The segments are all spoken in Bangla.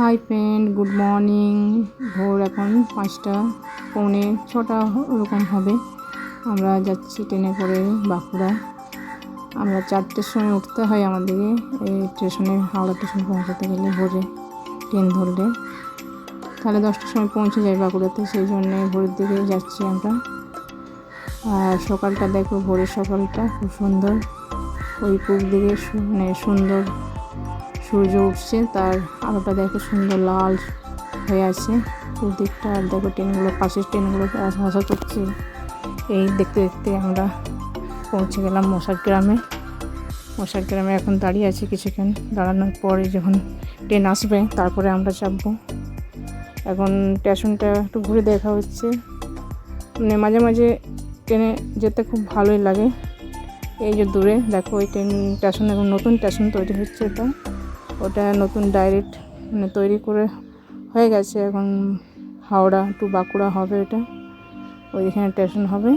Hi friend, good morning. ভোর এখন পাঁচটা, পৌনে ছটা ওরকম হবে। আমরা যাচ্ছি ট্রেনে করে বাঁকুড়া। আমরা চারটের সময় উঠতে হয় আমাদেরকে এই স্টেশনে, হাওড়া স্টেশনে পৌঁছাতে গেলে ভোরে ট্রেন ধরলে। তাহলে দশটার সময় পৌঁছে যাই বাঁকুড়াতে, সেই জন্যে ভোরের দিকে যাচ্ছি আমরা। আর সকালটা দেখো, ভোরের সকালটা খুব সুন্দর। ওই পূব দিকে মানে সুন্দর সূর্য উঠছে, তার আলোটা দেখো সুন্দর লাল হয়ে আছে। দিকটা আর দেখো ট্রেনগুলো, পাশের ট্রেনগুলো আসা করছে এই দেখতে দেখতে আমরা পৌঁছে গেলাম মশার গ্রামে। মশার গ্রামে এখন দাঁড়িয়ে আছি কিছুক্ষণ। দাঁড়ানোর পরে যখন ট্রেন আসবে, তারপরে আমরা চাপবো। এখন স্টেশনটা একটু ঘুরে দেখা হচ্ছে। মানে মাঝে মাঝে ট্রেনে যেতে খুব ভালোই লাগে। এই যে দূরে দেখো ওই ট্রেন স্টেশন, এখন নতুন স্টেশন তৈরি হচ্ছে এটা। ওটা নতুন ডাইরেক্ট মানে তৈরি করে হয়ে গেছে। এখন হাওড়া টু বাঁকুড়া হবে ওটা ওইখানে স্টেশন হবে।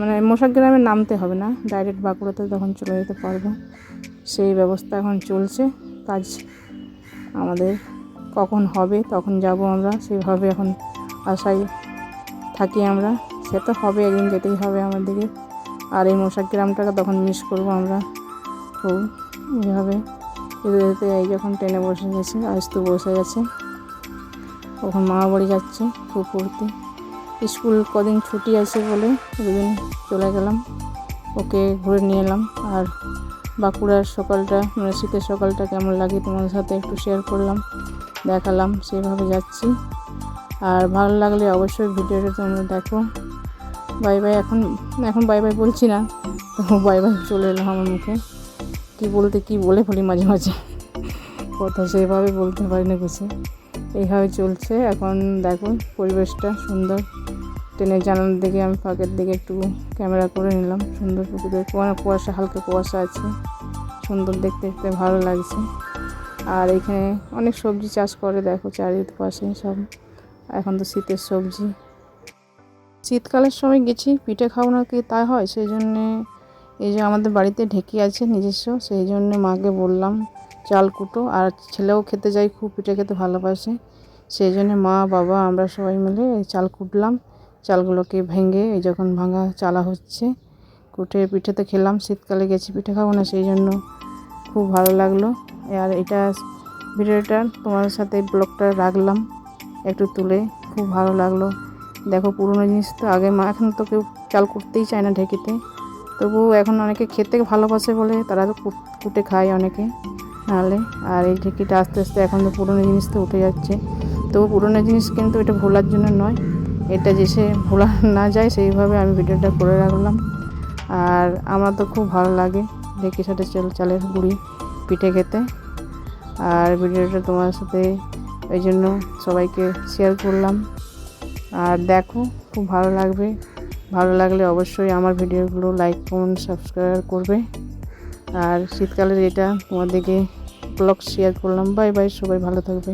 মানে মশাক গ্রামে নামতে হবে না। ডাইরেক্ট বাঁকুড়াতে তখন চলে যেতে পারব, সেই ব্যবস্থা এখন চলছে। কাজ আমাদের কখন হবে, তখন যাব আমরা। সেইভাবে এখন আশায় থাকি আমরা। সে তো হবে একদিন, যেতেই হবে আমাদেরকে আর এই মশাক গ্রামটাকে তখন মিস করব আমরা। খুব এইভাবে যেতে এই যখন ট্রেনে বসে গেছে, আজ তো বসে গেছে। ওখান মামা বাড়ি যাচ্ছে খুব পড়তে স্কুল কদিন ছুটি আছে বলে দুদিন চলে গেলাম। ওকে ঘুরে নিয়ে এলাম। আর বাঁকুড়ার সকালটা মানে শীতের সকালটা কেমন লাগে তোমাদের সাথে একটু শেয়ার করলাম, দেখালাম, সেভাবে যাচ্ছি। আর ভালো লাগলে অবশ্যই ভিডিওটা তোমরা দেখো। বাই বাই, এখন এখন বাই বাই বলছি না, তো বাই বাই চলে এলো আমার মুখে। কী বলতে, কী বলে ফেলি মাঝে মাঝে। কথা সেভাবে বলতে পারি না কিছু। এইভাবে চলছে। এখন দেখো পরিবেশটা সুন্দর। ট্রেনের জানালার দিকে, আমি ফাঁকের দিকে একটু ক্যামেরা করে নিলাম। সুন্দর পুকুরের কুয়া- কুয়াশা, হালকা কুয়াশা আছে। সুন্দর দেখতে দেখতে ভালো লাগছে। আর এখানে অনেক সবজি চাষ করে, দেখো চারিদিক পাশে সব। এখন তো শীতের সবজি। শীতকালের সময় গেছি, পিঠে খাব না কি তাই হয়, সেই জন্যে এই যে আমাদের বাড়িতে ঢেকি আছে, নিজস্ব, সেই জন্য মাকে বললাম, চাল কুটো। আর ছেলেও খেতে যায়, খুব পিঠে খেতে ভালোবাসে। সেই জন্য মা, বাবা, আমরা সবাই মিলে চাল কুটলাম। চালগুলোকে ভেঙে এই যখন ভাঙা চালা হচ্ছে, কুটে পিঠেতে খেলাম। শীতকালে গেছি পিঠে খাব না, সেই জন্য খুব ভালো লাগল। আর এটা ভিডিওটা তোমার সাথে ব্লগটা রাখলাম, একটু তুলে। খুব ভালো লাগল। দেখো পুরনো জিনিস তো আগে মা, এখন তো কেউ চাল করতেই চায় না ঢেকিতে। তবুও এখন অনেকে খেতে ভালোবাসে বলে, তারা তো কুট- খায় অনেকে নাহলে। আর এই ঢেকিটা আস্তে আস্তে এখন তো পুরনো জিনিস তো উঠে যাচ্ছে। তবু পুরনো জিনিস কিন্তু এটা ভোলার জন্য নয়। এটা যে সে ভোলা না যায়, সেইভাবে আমি ভিডিওটা করে রাখলাম। আর আমার তো খুব ভালো লাগে ঢেকি সাথে চাল চালের গুঁড়ি পিঠে খেতে। আর ভিডিওটা তোমার সাথে ওই জন্য সবাইকে শেয়ার করলাম। আর দেখো, খুব ভালো লাগবে। ভালো লাগলে অবশ্যই আমার ভিডিওগুলো লাইক কমেন্ট সাবস্ক্রাইব করবে। আর শীতকালের এটা তোমাদেরকে ব্লগ শেয়ার করলাম। বাই বাই সবাই ভালো থাকবে।